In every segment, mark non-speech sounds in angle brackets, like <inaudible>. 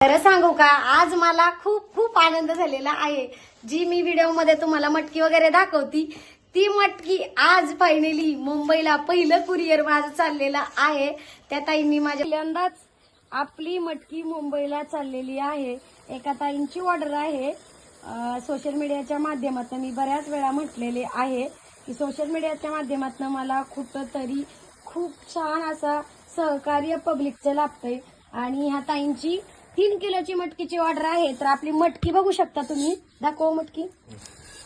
खरं सांगू का आज मला खूप खूप आनंद झालेला आहे. जी मी व्हिडिओमध्ये तुम्हाला मटकी वगैरे दाखवती ती मटकी आज फायनली मुंबईला पहिलं कुरिअर माझं चाललेलं आहे. त्या ताईंनी माझ्या पहिल्यांदाच आपली मटकी मुंबईला चाललेली आहे. एका ताईंची ऑर्डर आहे. सोशल मीडियाच्या माध्यमातून मी बऱ्याच वेळा म्हटलेले आहे की सोशल मीडियाच्या माध्यमातून मला कुठंतरी खूप छान असा सहकार्य पब्लिकचं लाभतंय. आणि ह्या ताईंची तीन किलोची मटकीची ऑर्डर आहे तर आपली मटकी बघू शकता तुम्ही. दाखव मटकी.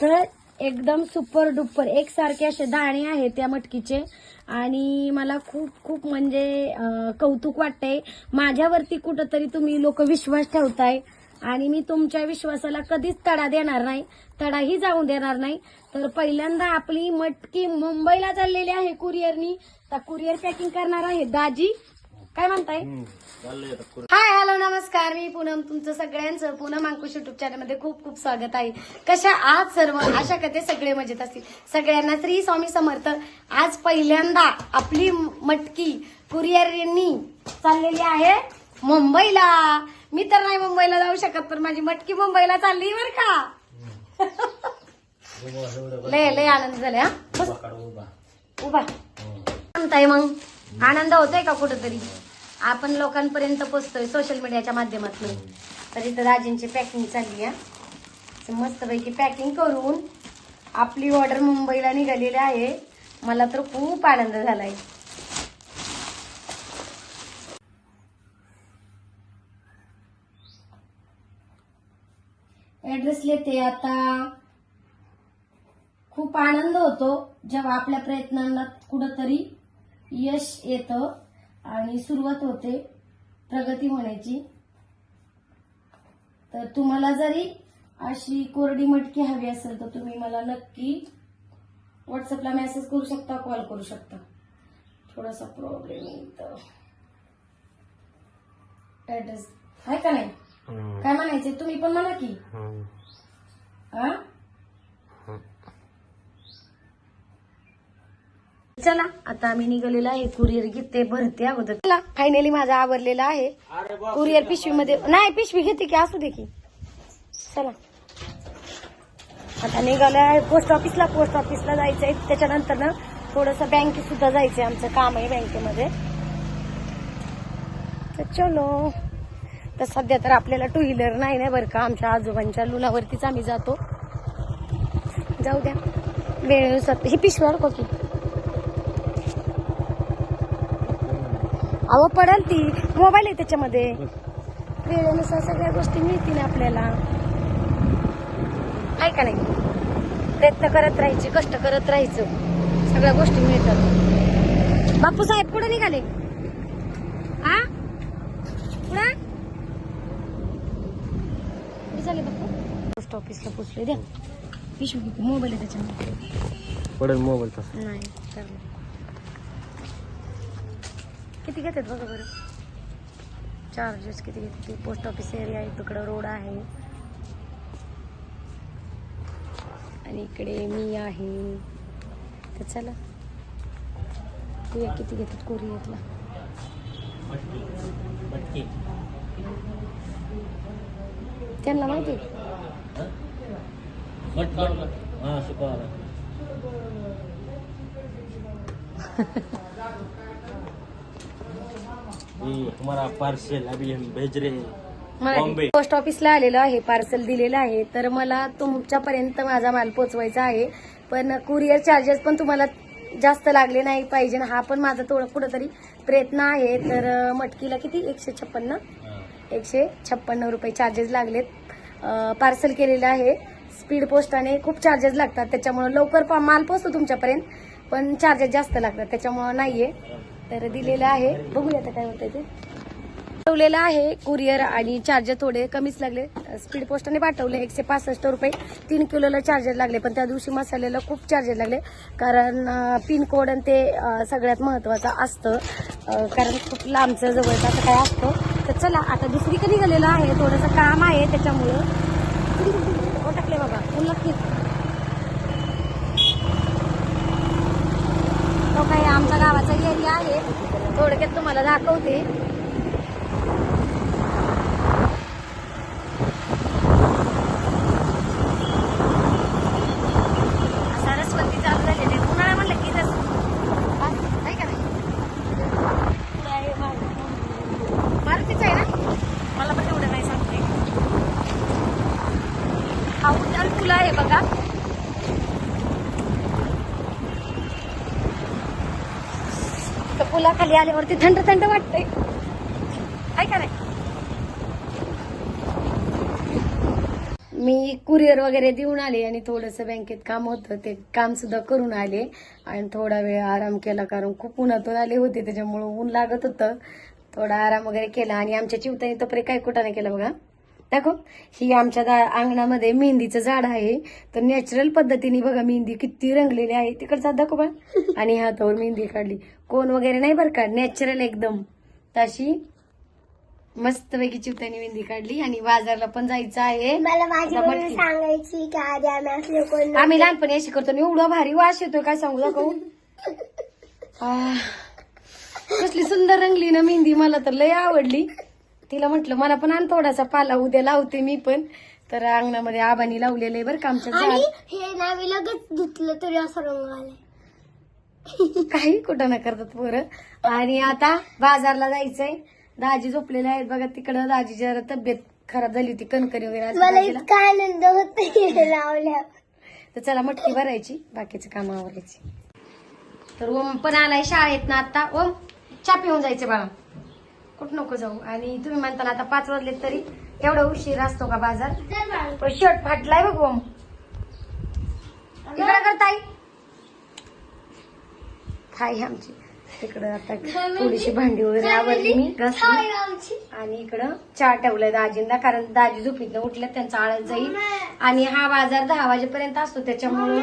तर एकदम सुपर डुपर एकसारखे असे दाणे आहेत त्या मटकीचे. आणि मला खूप खूप म्हणजे कौतुक वाटतंय. माझ्यावरती कुठंतरी तुम्ही लोक विश्वास ठेवताय. आणि मी तुमच्या विश्वासाला कधीच तडा देणार नाही. तडाही जाऊ देणार नाही. तर पहिल्यांदा आपली मटकी मुंबईला चाललेली आहे कुरिअरनी. तर कुरिअर पॅकिंग करणार आहे दाजी. काय म्हणताय? हाय हॅलो नमस्कार. मी पूनम तुमचं सगळ्यांचं पूनम अंकुश युट्यूब चॅनलमध्ये खूप खूप स्वागत आहे. कशा आज सर्व? आशा करते सगळे मजेत असतील. सगळ्यांना श्री स्वामी समर्थ. आज पहिल्यांदा आपली मटकी कुरिअरनी चाललेली आहे मुंबईला. मी तर नाही मुंबईला जाऊ शकत पण माझी मटकी मुंबईला चालली बर का. <laughs> लय लय आनंद झाले हा. उभा म्हणताय मग? आनंद होतोय का कुठंतरी? आपण लोकांपर्यंत पोचतोय सोशल मीडियाच्या माध्यमातून. तर इथं राजेंची पॅकिंग चालली आहे. मस्तपैकी पॅकिंग करून आपली ऑर्डर मुंबईला निघालेली आहे. मला तर खूप आनंद झालाय. ऍड्रेस लिहिते आता. खूप आनंद होतो जेव्हा आपल्या प्रयत्नांना कुठंतरी यश येतं. आणि सुरुवात होते प्रगती होण्याची. तर तुम्हाला जरी अशी कोरडी मटकी हवी असेल तर तुम्ही मला नक्की व्हॉट्सअपला मेसेज करू शकता कॉल करू शकता. थोडासा प्रॉब्लेम येतो ऍड्रेस आहे का नाही? काय म्हणायचे तुम्ही पण म्हणा की. हा. चला आता आम्ही निघालेलो आहे. कुरिअर घेते भरते अगोदर. चला फायनली माझा आवरलेला आहे. कुरिअर पिशवीमध्ये नाही पिशवी घेते की असू दे की. चला. आता निघालं आहे पोस्ट ऑफिसला पोस्ट ऑफिसला जायचंय. त्याच्यानंतर ना थोडस बँकेत सुद्धा जायचंय आमचं काम आहे बँकेमध्ये तर चलो. तर सध्या तर आपल्याला टू व्हीलर नाही ना बरं का आमच्या आजोबांच्या लुनावरतीच आम्ही जातो. जाऊ द्या. वेळेनुसार ही पिशवी अडको की. अहो पडल ती. मोबाईल आहे त्याच्यामध्ये. वेळेनुसार सगळ्या गोष्टी मिळतील आपल्याला. आहे का नाही? प्रयत्न करत राहायचे कष्ट करत राहायचं. सगळ्या गोष्टी मिळतात. बापू साहेब कुठे निघाले? आ? कुठं झाले बापू? पोस्ट ऑफिसला पोचले द्या. पिशवी मोबाईल आहे त्याच्यामध्ये. पडेल मोबाईल नाही. किती घेतात बघा बरं? चार्जेस किती घेतात पोस्ट ऑफिस एरिया आहे तिकडं रोड आहे. आणि इकडे मी आहे. तर चला. बघूया किती घेतात? कोरियरला त्यांना माहिती आहे? <laughs> ये हमारा पार्सल अभी हम भेज रहे हैं. बॉम्बे पोस्ट ऑफिसला आलेलो आहे पार्सल दिलेलं आहे. तर मला तुमच्यापर्यंत माझा माल पोचवायचा आहे. पण कुरिअर चार्जेस पण तुम्हाला जास्त लागले नाही पाहिजे हा पण माझा थोडं कुठंतरी प्रयत्न आहे. तर मटकीला किती? एकशे छप्पन्न. एकशे छप्पन्न रुपये चार्जेस लागलेत. पार्सल केलेलं आहे. स्पीड पोस्टाने खूप चार्जेस लागतात. त्याच्यामुळं लवकर माल पोचतो तुमच्यापर्यंत पण चार्जेस जास्त लागतात. त्याच्यामुळं नाहीये. तर दिलेलं आहे. बघूया आता काय होतंय ते. पाठवलेलं आहे कुरिअर आणि चार्जर थोडे कमीच लागले. स्पीड पोस्टाने पाठवले एकशे पासष्ट रुपये. तीन किलोला चार्जर लागले पण त्या दिवशी मसाल्याला खूप चार्जर लागले. कारण पिनकोड आणि ते सगळ्यात महत्वाचं असतं. कारण खूप लांबचं जवळचं असं काय असतं. तर चला आता दुसरीकडे निघालेलं आहे. थोडंसं काम आहे त्याच्यामुळं. हो टाकले बाबा? ऊन नक्की तो काही आमच्या गावाचा एरिया आहे थोडक्यात तुम्हाला दाखवते. खाली आल्यावरती थंड थंड वाटतंय. काय का नाही? मी कुरिअर वगैरे देऊन आले आणि थोडस बँकेत काम होतं ते काम सुद्धा करून आले. आणि थोडा वेळ आराम केला कारण खूप उन्हातून आले होते त्याच्यामुळे ऊन लागत होतं. थोडा आराम वगैरे केला आणि आमच्या चिवताने तोपर्यंत काय कुठं नाही केलं बघा. दाखव. ही आमच्या अंगणामध्ये मेहंदीचं झाड आहे. तर नॅचरल पद्धतीने बघा मेहंदी किती रंगलेली आहे. तिकडचा दाखव बा आणि हातावर मेहंदी काढली. कोण वगैरे नाही बरं का? नॅचरल एकदम. तशी मस्तपैकी चिवतानी मेहंदी काढली. आणि बाजारला पण जायचं आहे. मला माझी आता मम्मी मटकी. सांगायची की आधी आम्ही असले कोण आम्ही लहानपणी अशी करतो. आणि एवढा भारी वास येतोय काय सांगू दाखवू. <laughs> कसली सुंदर रंगली ना मेहंदी. मला तर लय आवडली. तिला म्हटलं मला पण आण थोडासा पाला उद्या लावते मी पण. तर अंगणामध्ये आबानी लावलेलं आहे बरं का आमच्या आणि झाड. हे ना मी लगेच धुतलं तरी असं रंग आलाय. काही कुठं ना करतात पोरं. आणि आता बाजारला जायचंय. दाजी झोपलेले आहेत बघा तिकडं. दाजी जरा तब्येत खराब झाली होती कणकणी वगैरे आली मला दाजीला. इतका आनंद होत लावल्या <laughs> तर चला मटकी भरायची. बाकीचे काम आवरायची. तर ओम पण आलाय शाळेत ना आता. ओम चा पिऊन जायचं बाळा. कुठं नको जाऊ. आणि तुम्ही म्हणता ना आता पाच वाजले तरी एवढा उशीर असतो का बाजार? पण शर्ट फाटलाय बघ ओम इकडं करताय हाय आमची. तिकडं आता थोडीशी भांडी वगैरे आवडली मी. घासली आणि इकडं चहा ठेवलाय दाजींना कारण दाजी झोपीतनं उठल्या त्यांचा आळस जाईल. आणि हा बाजार दहा वाजेपर्यंत असतो त्याच्यामुळं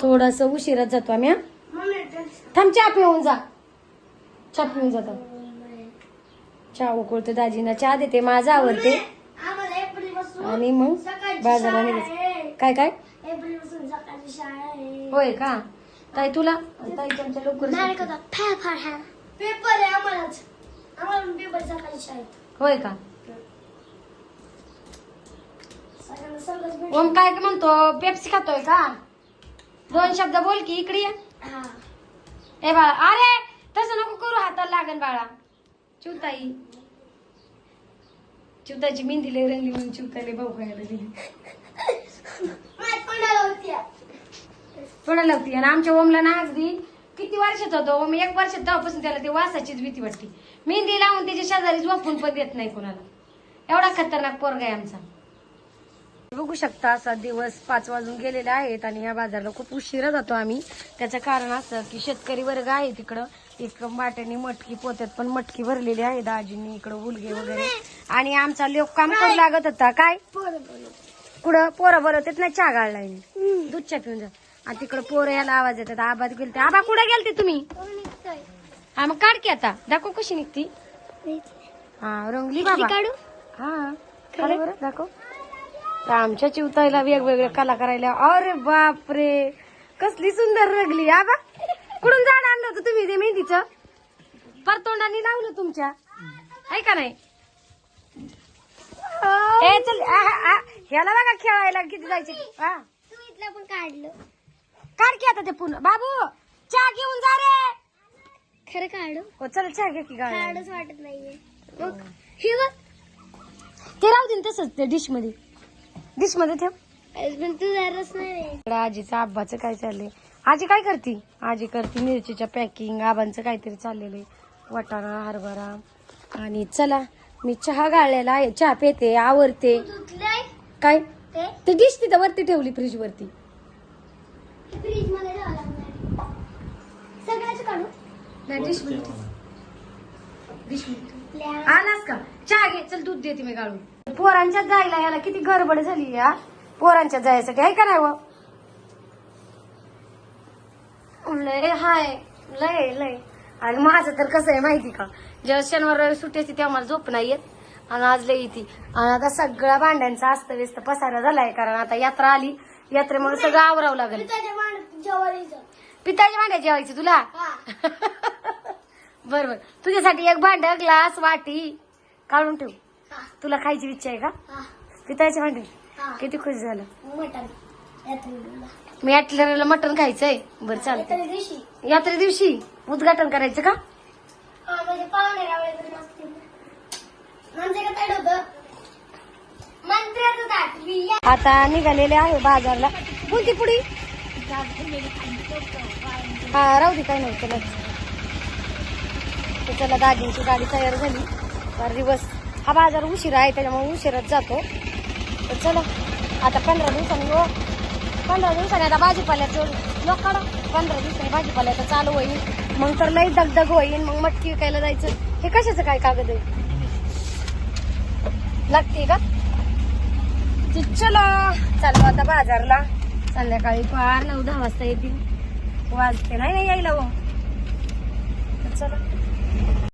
थोडस उशिराच जातो आम्ही हा. थांब चहा पिऊन जा. चहा पिऊन जातो चहा उकळतो दाजींना. चहा देते माझा आवडते. आणि मग बाजारला निघायचं काय काय? होय का? ताई तुला? ताई त्यांच्या लवकर. पेपर आहे आम्हालाच. आम्हाला पण पेपर सकाळी शाळेत. होय का? ओम काय म्हणतो? पेप्सी खातोय का? दोन शब्द बोल की इकडे ये. हा. बाळा अरे तसं नको करू हाताला लागन बाळा. चिवताई चिवताची मेहंदी लय रंगली म्हणून चिवताले भाऊ खायला दिली. थोडा लागते आणि आमच्या ओमला ना अगदी किती वर्षात होतो ओम? एक वर्षात तेव्हापासून त्याला ते वासाचीच भीती वाटते. मेहंदी लावून त्याच्या शेजारी झोपून पण देत नाही कोणाला. एवढा खतरनाक पोरगा आहे आमचा. बघू शकता असा दिवस पाच वाजून गेलेले आहेत आणि या बाजारला खूप उशिरा जातो आम्ही. त्याचं कारण असं की शेतकरी वर्ग आहे तिकडं. एक माट्याने मटकी पोत्यात पण मटकी भरलेली आहे दाजींनी इकडं उलगे वगैरे. आणि आमचा लोक काम करू लागत होता. काय? कुठं? पोरं बरं येत नाही चहा गाळलाय मी दूधच्या पिऊन जा. आणि तिकडं पोरं याला आवाज येतात. आबाद गेलते. आबा कुठे गेलते तुम्ही? हा मग काढ की आता. दाखव कशी निघती. हा रंगली बाबा. काढू? हा. बरं दाखव. तर आमच्या चिवताईला वेगवेगळ्या कला करायला अरे बापरे! कसली सुंदर रंगली आबा. कुठून झाड आणलं होतं तुम्ही ते मेहंदीचं? परतोंडाने लावलं तुमच्या. आहे का नाही? ए चल आ, आ, आ. ह्याला बघा खेळायला किती जायचे. हा. तू इथलं पण काढलं. काढ की आता ते पुन्हा बाबू चहा घेऊन जा रे. खरं काढू? हो चल चहा घे की गाडी काढच वाटत नाहीये. मग हे बघ. ते राहू दे ना तसंच ते डिशमध्ये. डिशमध्ये ठेव. पण तुझा रस नाही. इकडं आजीचं आब्बाचं काय चाललंय? आजी काय करती? आजी करती मिरचीच्या पॅकिंग आबांचं काहीतरी चाललेलं आहे. वाटाणा हरभरा. आणि चला मी चहा गाळलेला आहे. चहा पेते आवरते. काय? ते? डिश तिथं वरती ठेवली फ्रीज वरती. डिश आलास का? चहा घे. चल दूध देते मी गाळून. पोरांच्यात जायला याला किती गडबड झाली या. पोरांच्यात जायसाठी आहे का नाही व? लय हाय लय लय. आणि माझं तर कसं आहे माहिती का? जेव्हा शनिवार रविवार सुट्टी असते तेव्हा मला झोप नाही येत. आणि आज लय येते. आणि आता सगळ्या भांड्यांचा अस्तव्यस्त पसारा झालाय कारण आता यात्रा आली. यात्रेमुळे सगळं आवरावं लागेल. पिताच्या भांड्या जेवायची तुला? हा. <laughs> बर बर. तुझ्यासाठी एक भांड ग्लास वाटी काढून ठेव. तुला खायची इच्छा आहे का? हा. पिताची भांडी. हा. किती खुश झालं. मटण. मी यात्रेला मटण खायचंय. बरं चालतंय. यात्रे दिवशी. यात्रे दिवशी उद्घाटन करायचं का? हा म्हणजे पाहुणे रावळे नसतील म्हणजे काय होतं मंत्र्याचं आता निघालेले आहे बाजारला. कोणती पुडी? हा राहू दे काय नाही चला. तर चला दाजींची गाडी तयार झाली. तर दिवस हा बाजार उशिरा आहे त्याच्यामुळे उशिराच जातो. तर चला आता पंधरा दिवसांनी हो. पंधरा दिवसांनी आता भाजीपाल्याचं लोक काढा पंधरा दिवसांनी भाजीपाल्याचं चालू होईल. मग तर लई दगदग होईल. मग मटकी विकायला जायचं. हे कशाचं काय कागद आहे? लागते का? तर चलो. चालू आता बाजारला. संध्याकाळी पार नऊ दहा वाजता येतील. वाजते. नाही नाही यायला हो. चला.